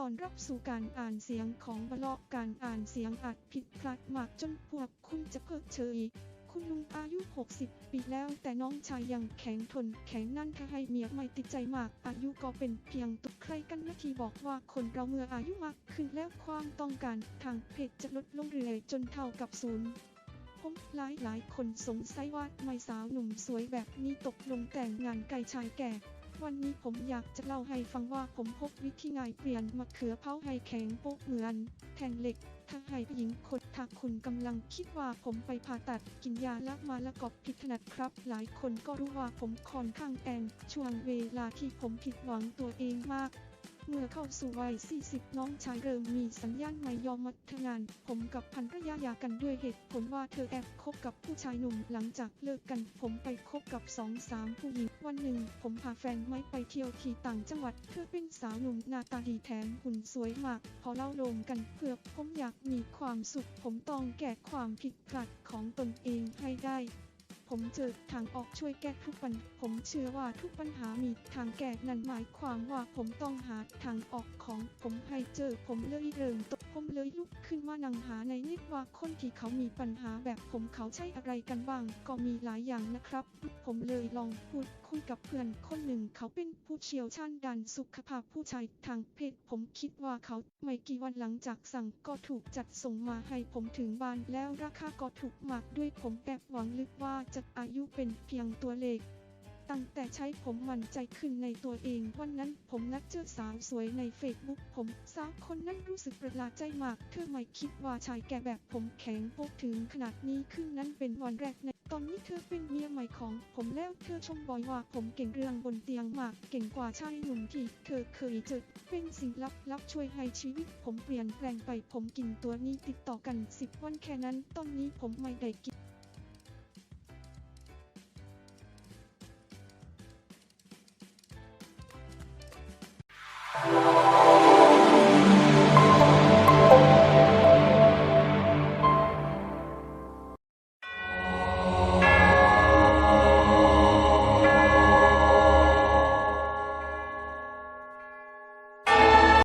ตอนรับสู่การอ่านเสียงของบล็อกการอ่านเสียงอาจผิดพลาดมากจนพวกคุณจะเพิกเฉย คุณลุงอายุ 60 ปีแล้วแต่น้องชายยังแข็งทนแข็งนั่นถ้าให้เมียไม่ติดใจมาก อายุก็เป็นเพียงตุกใครกันนะที่บอกว่าคนเราเมื่ออายุมากขึ้นแล้วความต้องการทางเพศจะลดลงเรื่อยจนเท่ากับศูนย์ผมหลายหลายคนสงสัยว่าไม่สาวหนุ่มสวยแบบนี้ตกลงแต่งงานไกลชายแก่ วันนี้ผมอยากจะเล่าให้ฟังว่าผมพบวิธีง่ายเปลี่ยนมะเขือเผาให้แข็งโป๊กเหมือนแทงเหล็กถ้าให้ผู้หญิงคนถ้าคุณกำลังคิดว่าผมไปผ่าตัดกินยาละมาละกอบผิดถนัดครับ หลายคนก็รู้ว่าผมค่อนข้างแอนช่วงเวลาที่ผมผิดหวังตัวเองมาก เมื่อเข้าสู่วัย 40 น้องชายเริ่มมีสัญญาณไม่ยอมมาทำงาน ผมกับภรรยาหย่ากันด้วยเหตุผลว่าเธอแอบคบกับผู้ชายหนุ่มหลังจากเลิกกัน ผมไปคบกับสองสามผู้หญิง วันหนึ่ง ผมพาแฟนไม่ไปเที่ยวที่ต่างจังหวัดเธอเป็นสาวหนุ่มหน้าตาดีแถมหุ่นสวยมาก พอเล่าลงกันเพื่อผมอยากมีความสุข ผมต้องแก้ความผิดพลาดของตนเองให้ได้ ผมเจอทางออกช่วยแก้ทุกปัญหาผมเชื่อว่าทุกปัญหามีทางแก้นั่นหมายความว่าผมต้องหาทางออกของผมให้เจอผมเลยเริ่มตกผมเลยลุกขึ้นมานั่งหาในน็ตว่าคนที่เขามีปัญหาแบบผมเขาใช้อะไรกันบ้าง ก็มีหลายอย่างนะครับ ผมเลยลองพูดคุยกับเพื่อนคนหนึ่งเขาเป็นผู้เชี่ยวชาญด้านสุขภาพผู้ชายทางเพศ ผมคิดว่าเขาไม่กี่วันหลังจากสั่งก็ถูกจัดส่งมาให้ผมถึงบ้านแล้วราคาก็ถูกมากด้วยผมแอบหวังลึกว่าจะอายุเป็นเพียงตัวเลข ตั้งแต่ใช้ผมมั่นใจขึ้นในตัวเองวันนั้นผมนัดเจอสาวสวยในเฟซบุ๊กผมสาวคนนั้นรู้สึกประหลาดใจมากเธอไม่คิดว่าชายแก่แบบผมแข็งโป๊กถึงขนาดนี้ขึ้นนั้นเป็นวันแรกในตอนนี้เธอเป็นเมียใหม่ของผมแล้วเธอชมบอยว่าผมเก่งเรื่องบนเตียงมาก เก่งกว่าชายหนุ่มที่เธอเคยเจอเป็นสิ่งลับลับช่วยให้ชีวิต ผมเปลี่ยนแปลงไปผมกินตัวนี้ติดต่อกัน 10 วันแค่นั้น ตอนนี้ผมไม่ได้กิน